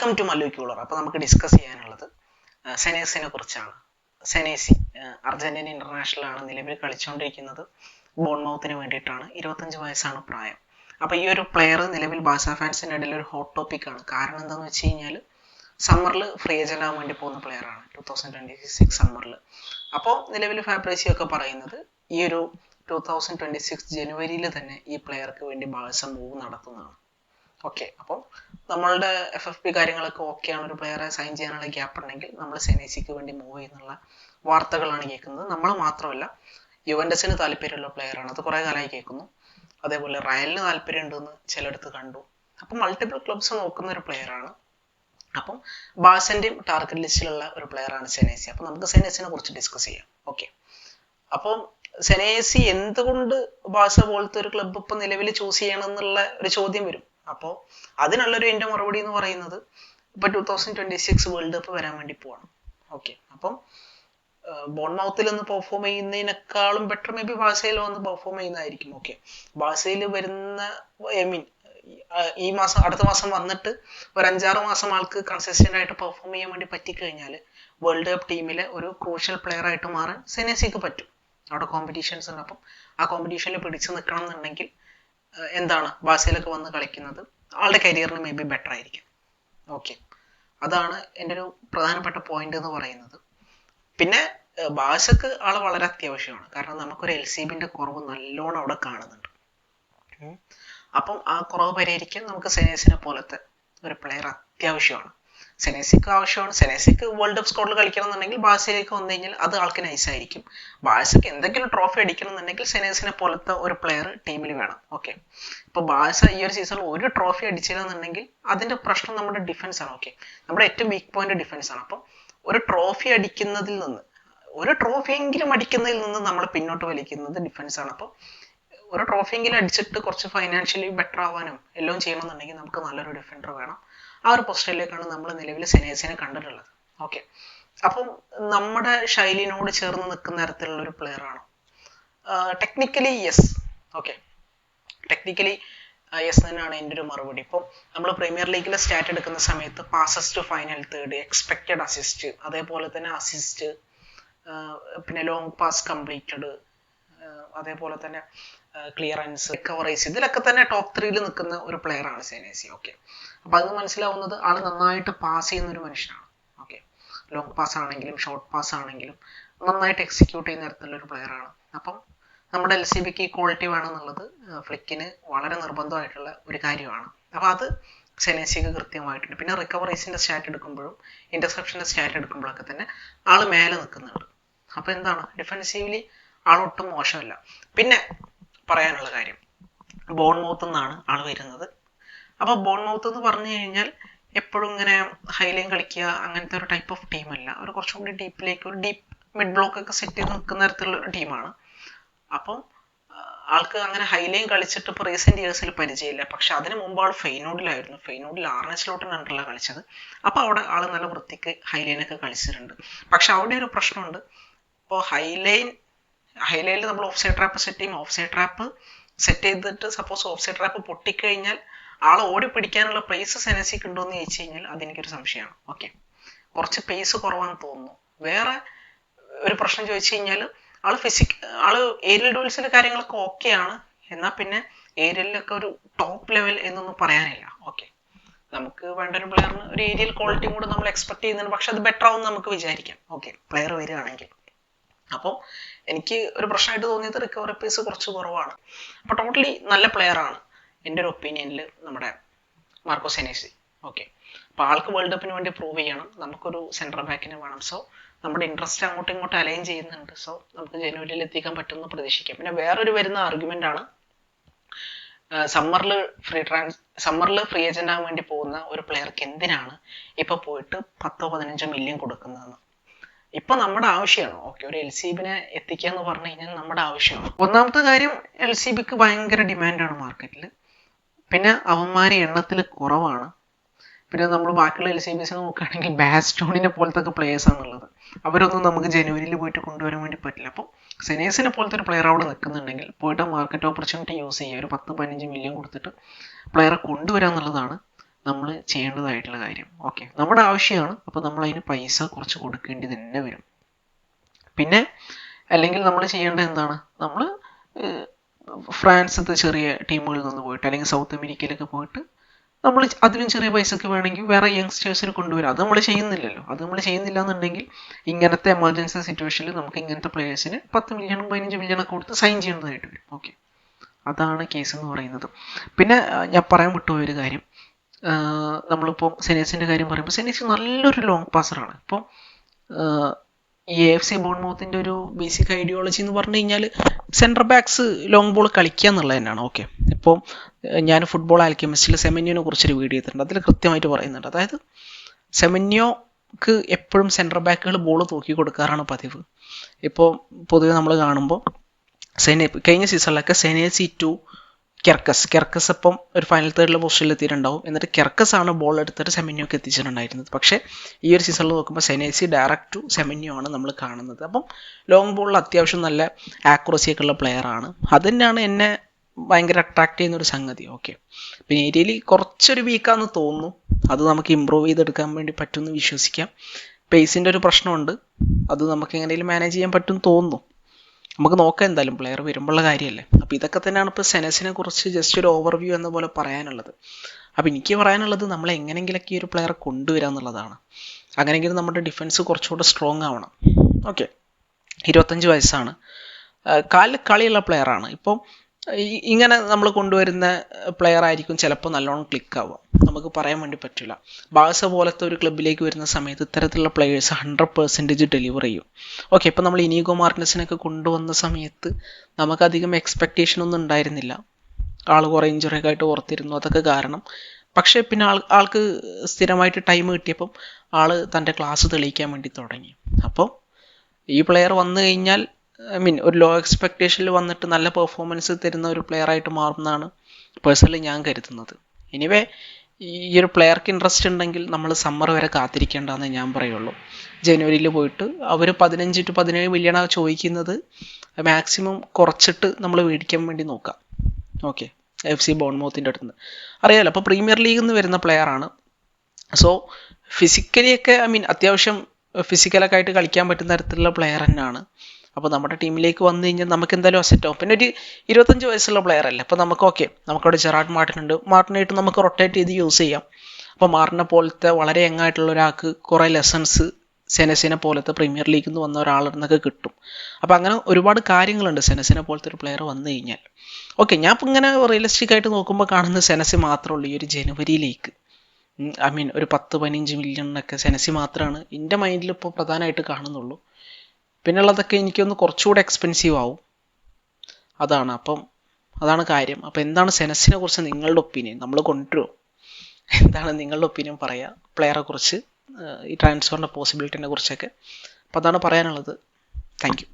Welcome to Mallu ക്യൂളർ. അപ്പോൾ നമുക്ക് discuss ചെയ്യാനുള്ളത് സെനേസിനെ കുറിച്ചാണ്. സെനേസി അർജന്റീന ഇന്റർനാഷണൽ ആണ് നിലവിൽ കളിച്ചുകൊണ്ടിരിക്കുന്നത് ബോൺമൗത്തിന് വേണ്ടിയിട്ടാണ്. ഇരുപത്തഞ്ച് വയസ്സാണ് പ്രായം. അപ്പോൾ ഈ ഒരു പ്ലെയർ നിലവിൽ ബാസ ഫാൻസിന്റെ ഇടയിൽ ഒരു ഹോട്ട് ടോപ്പിക് ആണ്. കാരണം എന്താണെന്ന് വെച്ച് കഴിഞ്ഞാൽ സമ്മറിൽ ഫ്രീ ഏജന്റ് ആവാൻ വേണ്ടി പോകുന്ന പ്ലെയർ ആണ്. ടൂ തൗസൻഡ് ട്വന്റി സിക്സ് സമ്മറിൽ അപ്പോൾ നിലവിൽ ഫാബ്രസി ഒക്കെ പറയുന്നത് ഈ ഒരു ടൂ തൗസൻഡ് ട്വന്റി സിക്സ് ജനുവരിയിൽ തന്നെ ഈ പ്ലെയർക്ക് വേണ്ടി ബാഴ്സ മൂവ് നടത്തുന്നതാണ്. ഓക്കെ അപ്പോൾ നമ്മളുടെ എഫ് എഫ് പി കാര്യങ്ങളൊക്കെ ഓക്കെയാണ് ഒരു പ്ലെയറെ സൈൻ ചെയ്യാനുള്ള ഗ്യാപ്പ് ഉണ്ടെങ്കിൽ നമ്മൾ സെനേസിക്ക് വേണ്ടി മൂവ് ചെയ്യുന്നുള്ള വാർത്തകളാണ് കേൾക്കുന്നത്. നമ്മൾ മാത്രമല്ല യുവൻഡസിന് താല്പര്യമുള്ള പ്ലെയറാണ് അത് കുറേ കാലമായി കേൾക്കുന്നു. അതേപോലെ റയലിന് താല്പര്യം ഉണ്ടെന്ന് ചിലയിടത്ത് കണ്ടു. അപ്പം മൾട്ടിപ്പിൾ ക്ലബ്സ് നോക്കുന്ന ഒരു പ്ലെയറാണ് അപ്പം ബാസന്റെയും ടാർഗറ്റ് ലിസ്റ്റിലുള്ള ഒരു പ്ലെയറാണ് സെനേസി അപ്പം നമുക്ക് സെനേസിനെ കുറിച്ച് ഡിസ്കസ് ചെയ്യാം. ഓക്കെ അപ്പം സെനേസി എന്തുകൊണ്ട് ബാസ പോലത്തെ ഒരു ക്ലബ് ഇപ്പം നിലവിൽ ചൂസ് ചെയ്യണം എന്നുള്ള ഒരു ചോദ്യം വരും. അപ്പോൾ അതിനുള്ളൊരു എന്റെ മറുപടി എന്ന് പറയുന്നത് ഇപ്പൊ two thousand twenty six world cup വരാൻ വേണ്ടി പോവാണ്. ഓക്കെ അപ്പം ബോൺമൗത്തിൽ ഒന്ന് പെർഫോം ചെയ്യുന്നതിനേക്കാളും ബെറ്റർ മേ ബി ബാസയിൽ വന്ന് പെർഫോം ചെയ്യുന്നതായിരിക്കും. ഓക്കെ ബാസയിൽ വരുന്ന ഐ മീൻ ഈ മാസം അടുത്ത മാസം വന്നിട്ട് ഒരു അഞ്ചാറ് മാസം ആൾക്ക് കൺസിസ്റ്റന്റ് ആയിട്ട് പെർഫോം ചെയ്യാൻ വേണ്ടി പറ്റിക്കഴിഞ്ഞാൽ വേൾഡ് കപ്പ് ടീമിലെ ഒരു ക്രൂഷ്യൽ പ്ലെയർ ആയിട്ട് മാറാൻ സെനേസിക്ക് പറ്റും. അവിടെ കോമ്പറ്റീഷൻസ് ഉണ്ട്. അപ്പം ആ കോമ്പറ്റീഷനിൽ പിടിച്ചു നിൽക്കണം എന്നുണ്ടെങ്കിൽ എന്താണ് ബാസയിലൊക്കെ വന്ന് കളിക്കുന്നത്? ആളുടെ കരിയറിന് മേ ബി ബെറ്റർ ആയിരിക്കും. ഓക്കെ അതാണ് എന്റെ ഒരു പ്രധാനപ്പെട്ട പോയിന്റ് എന്ന് പറയുന്നത്. പിന്നെ ബാസക്ക് ആൾ വളരെ അത്യാവശ്യമാണ്. കാരണം നമുക്കൊരു എൽ സി ബിന്റെ കുറവ് നല്ലോണം അവിടെ കാണുന്നുണ്ട്. അപ്പം ആ കുറവ് പരിഹരിക്കാൻ നമുക്ക് സെനേസിനെ പോലത്തെ ഒരു പ്ലെയർ അത്യാവശ്യമാണ്. സെനേസിക്ക് ആവശ്യമാണ്. സെനേസിക്ക് വേൾഡ് കപ്പ് സ്കോഡിൽ കളിക്കണം എന്നുണ്ടെങ്കിൽ ബാഴ്സയിലേക്ക് വന്നു കഴിഞ്ഞാൽ അത് ആൾക്ക് ആയിരിക്കും. ബാസക്ക് എന്തെങ്കിലും ട്രോഫി അടിക്കണം എന്നുണ്ടെങ്കിൽ സെനേസിനെ പോലത്തെ ഒരു പ്ലെയർ ടീമിൽ വേണം. ഓക്കെ ഇപ്പോൾ ബാഴ്സ ഈ ഒരു സീസണിൽ ഒരു ട്രോഫി അടിച്ചില്ല എന്നുണ്ടെങ്കിൽ അതിന്റെ പ്രശ്നം നമ്മുടെ ഡിഫൻസ് ആണ്. ഓക്കെ നമ്മുടെ ഏറ്റവും വീക്ക് പോയിന്റ് ഡിഫൻസ് ആണ്. അപ്പം ഒരു ട്രോഫി അടിക്കുന്നതിൽ നിന്ന് ഒരു ട്രോഫി എങ്കിലും അടിക്കുന്നതിൽ നിന്ന് നമ്മൾ പിന്നോട്ട് വലിക്കുന്നത് ഡിഫൻസ് ആണ്. അപ്പോൾ ഒരു ട്രോഫി എങ്കിലും അടിച്ചിട്ട് കുറച്ച് ഫൈനാൻഷ്യലി ബെറ്റർ ആവാനും എല്ലാം ചെയ്യണമെന്നുണ്ടെങ്കിൽ നമുക്ക് നല്ലൊരു ഡിഫൻഡർ വേണം. ആ ഒരു പൊസിഷനിലേക്കാണ് നമ്മൾ നിലവിൽ സെനേസിനെ കണ്ടിട്ടുള്ളത്. ഓക്കെ അപ്പം നമ്മുടെ ശൈലിനോട് ചേർന്ന് നിൽക്കുന്ന തരത്തിലുള്ള ഒരു പ്ലെയർ ആണ്? Technically yes okay technically yes തന്നെയാണ് എന്റെ ഒരു മറുപടി. ഇപ്പം നമ്മൾ പ്രീമിയർ ലീഗിലെ സ്റ്റാറ്റ് എടുക്കുന്ന സമയത്ത് passes to final third expected assist അതേപോലെ തന്നെ അസിസ്റ്റ് പിന്നെ ലോങ് പാസ് കംപ്ലീറ്റഡ് അതേപോലെ തന്നെ ക്ലിയറൻസ് കവറേജ് ഇതിലൊക്കെ തന്നെ ടോപ്പ് ത്രീയിൽ നിൽക്കുന്ന ഒരു പ്ലെയർ ആണ് സേനേസി ഓക്കെ അപ്പൊ അത് മനസ്സിലാവുന്നത് ആൾ നന്നായിട്ട് പാസ് ചെയ്യുന്ന ഒരു മനുഷ്യനാണ് ഓക്കെ ലോങ് പാസ് ആണെങ്കിലും ഷോർട്ട് പാസ് ആണെങ്കിലും നന്നായിട്ട് എക്സിക്യൂട്ട് ചെയ്യുന്ന തരത്തിലുള്ള ഒരു പ്ലെയർ ആണ്. അപ്പം നമ്മുടെ എൽ സി ബിക്ക് ക്വാളിറ്റി വേണമെന്നുള്ളത് ഫ്ലിക്കിന് വളരെ നിർബന്ധമായിട്ടുള്ള ഒരു കാര്യമാണ്. അപ്പൊ അത് സെനേസിക്ക് കൃത്യമായിട്ടുണ്ട്. പിന്നെ റിക്കവറീസിന്റെ സ്റ്റാറ്റ് എടുക്കുമ്പോഴും ഇന്റർസെപ്ഷന്റെ സ്റ്റാറ്റ് എടുക്കുമ്പോഴൊക്കെ തന്നെ ആൾ മേലെ നിൽക്കുന്നുണ്ട്. അപ്പൊ എന്താണ്? ഡിഫെൻസീവ്ലി ആളൊട്ടും മോശമല്ല. പിന്നെ പറയാനുള്ള കാര്യം. ബോൺമൗത്ത് നിന്നാണ് ആൾ വരുന്നത്. അപ്പൊ ബോൺമൗത്ത് എന്ന് പറഞ്ഞു കഴിഞ്ഞാൽ എപ്പോഴും ഇങ്ങനെ ഹൈലൈൻ കളിക്കുക അങ്ങനത്തെ ഒരു ടൈപ്പ് ഓഫ് അല്ല. അവർ കുറച്ചും കൂടി ഡീപ്പിലേക്ക് ഒരു ഡീപ്പ് മിഡ് ബ്ലോക്ക് ഒക്കെ സെറ്റ് ചെയ്ത് നിൽക്കുന്ന തരത്തിലുള്ള ഒരു ടീമാണ് അപ്പം ആൾക്ക് അങ്ങനെ ഹൈലൈൻ കളിച്ചിട്ട് ഇപ്പോൾ റീസെന്റ് ഇയേഴ്സിൽ പരിചയമില്ല. പക്ഷെ അതിന് മുമ്പ് ആൾ ഫെയ്നോഡിലായിരുന്നു. ഫെയ്നോഡിൽ ആർനെ സ്ലോട്ടിന് അണ്ടറിലാണ് കളിച്ചത്. അപ്പോൾ അവിടെ ആൾ നല്ല വൃത്തിക്ക് ഹൈലൈനൊക്കെ കളിച്ചിട്ടുണ്ട്. പക്ഷെ അവിടെ ഒരു പ്രശ്നമുണ്ട്. ഇപ്പോൾ ഹൈലൈൻ ഹൈലൈനിൽ നമ്മൾ ഓഫ് സൈഡ് ട്രാപ്പ് സെറ്റ് ചെയ്യും. ഓഫ് സൈഡ് ട്രാപ്പ് സെറ്റ് ചെയ്തിട്ട് സപ്പോസ് ഓഫ് സൈഡ് ട്രാപ്പ് പൊട്ടിക്കഴിഞ്ഞാൽ ആൾ ഓടി പിടിക്കാനുള്ള പ്ലേസ് സെനസിക്ക് ഉണ്ടോ എന്ന് ചോദിച്ചു കഴിഞ്ഞാൽ അതെനിക്കൊരു സംശയമാണ്. ഓക്കെ കുറച്ച് പേസ് കുറവാണെന്ന് തോന്നുന്നു. വേറെ ഒരു പ്രശ്നം ചോദിച്ചു കഴിഞ്ഞാൽ ആൾ ഫിസിക് ആൾ ഏരിയൽ ഡോൾസിന്റെ കാര്യങ്ങളൊക്കെ ആണ്. എന്നാൽ പിന്നെ ഏരിയലിലൊക്കെ ഒരു ടോപ്പ് ലെവൽ എന്നൊന്നും പറയാനില്ല. ഓക്കെ നമുക്ക് വേണ്ട ഒരു പ്ലെയറിന് ഒരു ഏരിയൽ ക്വാളിറ്റിയും കൂടെ നമ്മൾ എക്സ്പെക്ട് ചെയ്യുന്നുണ്ട്. പക്ഷെ അത് ബെറ്റർ ആവും നമുക്ക് വിചാരിക്കാം. ഓക്കെ പ്ലെയർ വരികയാണെങ്കിൽ. അപ്പോൾ എനിക്ക് ഒരു പ്രശ്നമായിട്ട് തോന്നിയത് റിക്കവറി പേസ് കുറച്ച് കുറവാണ്. അപ്പോൾ ടോട്ടലി നല്ല പ്ലെയർ ആണ്. എന്റെ ഒരു ഒപ്പീനിയനിൽ നമ്മുടെ മാർക്കോ സെനേസി ഓക്കെ അപ്പോൾ ആൾക്ക് വേൾഡ് കപ്പിന് വേണ്ടി പ്രൂവ് ചെയ്യണം. നമുക്കൊരു സെൻട്രൽ ബാക്കിനെ വേണം. സോ നമ്മുടെ ഇൻട്രസ്റ്റ് അങ്ങോട്ടും ഇങ്ങോട്ടും അലൈൻ ചെയ്യുന്നുണ്ട്. സോ നമുക്ക് ജനുവരിയിൽ എത്തിക്കാൻ പറ്റുമെന്ന് പ്രതീക്ഷിക്കാം. പിന്നെ വേറൊരു വരുന്ന ആർഗ്യുമെന്റ് ആണ് സമ്മറിൽ ഫ്രീ ട്രാൻസ് സമ്മറിൽ ഫ്രീ ഏജന്റ് ആകാൻ വേണ്ടി പോകുന്ന ഒരു പ്ലെയർക്ക് എന്തിനാണ് ഇപ്പൊ പോയിട്ട് പത്തോ പതിനഞ്ചോ മില്യൺ കൊടുക്കുന്നതെന്ന്. ഇപ്പൊ നമ്മുടെ ആവശ്യമാണ്. ഓക്കെ ഒരു എൽ സി ബിനെ എത്തിക്കുക എന്ന് പറഞ്ഞു കഴിഞ്ഞാൽ നമ്മുടെ ആവശ്യമാണ്. ഒന്നാമത്തെ കാര്യം എൽ സി ബിക്ക് ഭയങ്കര ഡിമാൻഡാണ് മാർക്കറ്റിൽ പിന്നെ അവന്മാരെ എണ്ണത്തിൽ കുറവാണ്. പിന്നെ നമ്മൾ ബാക്കിയുള്ള എൽ സി ബിസിനെ നോക്കുകയാണെങ്കിൽ ബാസ്റ്റോണിനെ പോലത്തെ പ്ലേയേഴ്സ് ആണുള്ളത്. അവരൊന്നും നമുക്ക് ജനുവരിയിൽ പോയിട്ട് കൊണ്ടുവരാൻ വേണ്ടി പറ്റില്ല. അപ്പോൾ സെനേസിനെ പോലത്തെ ഒരു പ്ലെയർ അവിടെ നിൽക്കുന്നുണ്ടെങ്കിൽ പോയിട്ട് മാർക്കറ്റ് ഓപ്പർച്യൂണിറ്റി യൂസ് ചെയ്യുക. ഒരു പത്ത് പതിനഞ്ച് മില്യൺ കൊടുത്തിട്ട് പ്ലെയറെ കൊണ്ടുവരിക എന്നുള്ളതാണ് നമ്മൾ ചെയ്യേണ്ടതായിട്ടുള്ള കാര്യം. ഓക്കെ നമ്മുടെ ആവശ്യമാണ്. അപ്പോൾ നമ്മൾ അതിന് പൈസ കുറച്ച് കൊടുക്കേണ്ടി തന്നെ വരും. പിന്നെ അല്ലെങ്കിൽ നമ്മൾ ചെയ്യേണ്ടത് എന്താണ്? നമ്മൾ ഫ്രാൻസത്തെ ചെറിയ ടീമുകളിൽ നിന്ന് പോയിട്ട് അല്ലെങ്കിൽ സൗത്ത് അമേരിക്കയിലൊക്കെ പോയിട്ട് നമ്മൾ അതിലും ചെറിയ പൈസക്ക് വേണമെങ്കിൽ വേറെ യങ്സ്റ്റേഴ്സിനെ കൊണ്ടുവരാം. അത് നമ്മൾ ചെയ്യുന്നില്ലല്ലോ. അത് നമ്മൾ ചെയ്യുന്നില്ല എന്നുണ്ടെങ്കിൽ ഇങ്ങനത്തെ എമർജൻസി സിറ്റുവേഷനിൽ നമുക്ക് ഇങ്ങനത്തെ പ്ലേയേഴ്സിന് പത്ത് മില്യണും പതിനഞ്ച് മില്യണൊക്കെ കൊടുത്ത് സൈൻ ചെയ്യേണ്ടതായിട്ട് വരും. ഓക്കെ അതാണ് കേസ് എന്ന് പറയുന്നത്. പിന്നെ ഞാൻ പറയാൻ വിട്ടുപോയ ഒരു കാര്യം. നമ്മളിപ്പോൾ സെനീസിന്റെ കാര്യം പറയുമ്പോൾ സെനീസ് നല്ലൊരു ലോങ് പാസറാണ് ഇപ്പോൾ ഈ എഫ് സി ബോൺമൗത്തിന്റെ ഒരു ബേസിക് ഐഡിയോളജി എന്ന് പറഞ്ഞു കഴിഞ്ഞാൽ സെന്റർ ബാക്സ് ലോങ് ബോൾ കളിക്കുക എന്നുള്ളത് തന്നെയാണ്. ഓക്കെ ഇപ്പോൾ ഞാൻ ഫുട്ബോൾ ആൽക്കെമിസ്റ്റിൽ സെമന്യോനെ കുറിച്ചൊരു വീഡിയോ ചെയ്തിട്ടുണ്ട് അതിൽ കൃത്യമായിട്ട് പറയുന്നുണ്ട്. അതായത് സെമന്യോക്ക് എപ്പോഴും സെന്റർ ബാക്കുകൾ ബോൾ തൂക്കി കൊടുക്കാറാണ് പതിവ്. ഇപ്പോൾ പൊതുവെ നമ്മൾ കാണുമ്പോൾ സെനെ കഴിഞ്ഞ സീസണിലൊക്കെ സെനേസി ടു കെർക്കസ് കെർക്കസ് അപ്പം ഒരു ഫൈനൽ തേർഡിലെ പൊസിഷനിൽ എത്തിയിട്ടുണ്ടാവും. എന്നിട്ട് കെർക്കസ് ആണ് ബോൾ എടുത്തിട്ട് സെമിന്യോക്ക് എത്തിച്ചിട്ടുണ്ടായിരുന്നത്. പക്ഷേ ഈ ഒരു സീസണിൽ നോക്കുമ്പോൾ സെനേസി ഡയറക്റ്റ് ടു സെമിന്യോ ആണ് നമ്മൾ കാണുന്നത്. അപ്പം ലോങ് ബോളിൽ അത്യാവശ്യം നല്ല ആക്യുറസി ഒക്കെ ഉള്ള പ്ലെയർ ആണ്. അത് തന്നെയാണ് എന്നെ ഭയങ്കര അട്രാക്ട് ചെയ്യുന്ന ഒരു സംഗതി. ഓക്കെ പിന്നെ ഏരിയയിൽ കുറച്ചൊരു വീക്കാന്ന് തോന്നുന്നു. അത് നമുക്ക് ഇമ്പ്രൂവ് ചെയ്തെടുക്കാൻ വേണ്ടി പറ്റുമെന്ന് വിശ്വസിക്കാം. പേസിന്റെ ഒരു പ്രശ്നമുണ്ട്. അത് നമുക്ക് എങ്ങനെയും മാനേജ് ചെയ്യാൻ പറ്റും തോന്നുന്നു. നമുക്ക് നോക്കാം എന്തായാലും പ്ലെയർ വരുമ്പോഴുള്ള കാര്യമല്ലേ അപ്പോൾ ഇതൊക്കെ തന്നെയാണ് ഇപ്പോൾ സെനസിനെ കുറിച്ച് ജസ്റ്റ് ഒരു ഓവർവ്യൂ എന്ന പോലെ പറയാനുള്ളത്. അപ്പോൾ എനിക്ക് പറയാനുള്ളത് നമ്മൾ എങ്ങനെയെങ്കിലൊക്കെ ഈ ഒരു പ്ലെയറെ കൊണ്ടുവരിക എന്നുള്ളതാണ്. അങ്ങനെയെങ്കിലും നമ്മുടെ ഡിഫൻസ് കുറച്ചുകൂടെ സ്ട്രോങ് ആവണം. ഓക്കെ ഇരുപത്തഞ്ച് വയസ്സാണ്. കാലിൽ കളിയുള്ള പ്ലെയറാണ് ഇപ്പോൾ ഇങ്ങനെ നമ്മൾ കൊണ്ടുവരുന്ന പ്ലെയർ ആയിരിക്കും ചിലപ്പോൾ നല്ലോണം ക്ലിക്ക് ആവുക. നമുക്ക് പറയാൻ വേണ്ടി പറ്റില്ല. ബാഴ്സ പോലത്തെ ഒരു ക്ലബിലേക്ക് വരുന്ന സമയത്ത് ഇത്തരത്തിലുള്ള പ്ലെയേഴ്സ് ഹൺഡ്രഡ് പെർസെന്റേജ് ഡെലിവർ ചെയ്യും. ഓക്കെ ഇപ്പോൾ നമ്മൾ ഇനീഗോ മാർട്ടിനസിനൊക്കെ കൊണ്ടുവന്ന സമയത്ത് നമുക്കധികം എക്സ്പെക്റ്റേഷൻ ഒന്നും ഉണ്ടായിരുന്നില്ല. ആൾ കുറേ ഇഞ്ചുറി ഒക്കെ ആയിട്ട് ഓർത്തിരുന്നു അതൊക്കെ കാരണം. പക്ഷേ പിന്നെ ആൾ ആൾക്ക് സ്ഥിരമായിട്ട് ടൈം കിട്ടിയപ്പം ആൾ തന്റെ ക്ലാസ് തെളിയിക്കാൻ വേണ്ടി തുടങ്ങി. അപ്പോൾ ഈ പ്ലെയർ വന്നു കഴിഞ്ഞാൽ ഐ മീൻ ഒരു ലോ എക്സ്പെക്റ്റേഷനിൽ വന്നിട്ട് നല്ല പെർഫോമൻസ് തരുന്ന ഒരു പ്ലെയർ ആയിട്ട് മാറുന്നതാണ് പേഴ്സണലി ഞാൻ കരുതുന്നത്. എനിവേ ഈ ഒരു പ്ലെയർക്ക് ഇൻട്രസ്റ്റ് ഉണ്ടെങ്കിൽ നമ്മൾ സമ്മർ വരെ കാത്തിരിക്കേണ്ടെന്ന് ഞാൻ പറയുള്ളൂ. ജനുവരിയിൽ പോയിട്ട് അവർ പതിനഞ്ച് ടു പതിനേഴ് മില്യണാണ് ചോദിക്കുന്നത് മാക്സിമം കുറച്ചിട്ട് നമ്മൾ മേടിക്കാൻ വേണ്ടി നോക്കാം. ഓക്കെ എഫ് സി ബോൺമോത്തിന്റെ അടുത്ത് നിന്ന് അറിയാലോ അപ്പോൾ പ്രീമിയർ ലീഗിൽ നിന്ന് വരുന്ന പ്ലെയറാണ് സോ ഫിസിക്കലി ഒക്കെ ഐ മീൻ അത്യാവശ്യം ഫിസിക്കലൊക്കെ ആയിട്ട് കളിക്കാൻ പറ്റുന്ന തരത്തിലുള്ള പ്ലെയർ തന്നെയാണ്. അപ്പോൾ നമ്മുടെ ടീമിലേക്ക് വന്നു കഴിഞ്ഞാൽ നമുക്ക് എന്തായാലും അസെറ്റ് ആവും. പിന്നെ ഒരു ഇരുപത്തഞ്ച് വയസ്സുള്ള പ്ലെയർ അല്ലേ? അപ്പോൾ നമുക്ക് ഓക്കെ നമുക്കവിടെ ജെറാഡ് മാർട്ടിൻ ഉണ്ട് മാർട്ടിനായിട്ട് നമുക്ക് റൊട്ടേറ്റ് ചെയ്ത് യൂസ് ചെയ്യാം. അപ്പോൾ മാർട്ടിനെ പോലത്തെ വളരെ യങ്ങായിട്ടുള്ള ഒരാൾക്ക് കുറേ ലെസൺസ് സെനസിനെ പോലത്തെ പ്രീമിയർ ലീഗിൽ നിന്ന് വന്ന ഒരാളിൽ നിന്നൊക്കെ കിട്ടും. അപ്പോൾ അങ്ങനെ ഒരുപാട് കാര്യങ്ങളുണ്ട് സെനസിനെ പോലത്തെ ഒരു പ്ലെയർ വന്നു കഴിഞ്ഞാൽ. ഓക്കെ ഞാൻ ഇപ്പം ഇങ്ങനെ റിയലിസ്റ്റിക് ആയിട്ട് നോക്കുമ്പോൾ കാണുന്നത് സെനസി മാത്രമേ ഉള്ളൂ ഈ ഒരു ജനുവരിയിലേക്ക് ഐ മീൻ ഒരു പത്ത് പതിനഞ്ച് മില്യണിനൊക്കെ സെനസി മാത്രമാണ് എന്റെ മൈൻഡിൽ ഇപ്പോൾ പ്രധാനമായിട്ട് കാണുന്നുള്ളൂ. പിന്നുള്ളതൊക്കെ എനിക്കൊന്ന് കുറച്ചുകൂടെ എക്സ്പെൻസീവ് ആവും. അതാണ്. അപ്പം അതാണ് കാര്യം. അപ്പോൾ എന്താണ് സെനസിനെ കുറിച്ച് നിങ്ങളുടെ ഒപ്പീനിയൻ നമ്മൾ കൊണ്ടുവരുമോ എന്താണ് നിങ്ങളുടെ ഒപ്പീനിയൻ പറയുക പ്ലെയറെ കുറിച്ച് ഈ ട്രാൻസ്ഫറിന്റെ പോസിബിലിറ്റിനെ കുറിച്ചൊക്കെ. അപ്പോൾ അതാണ് പറയാനുള്ളത്. താങ്ക്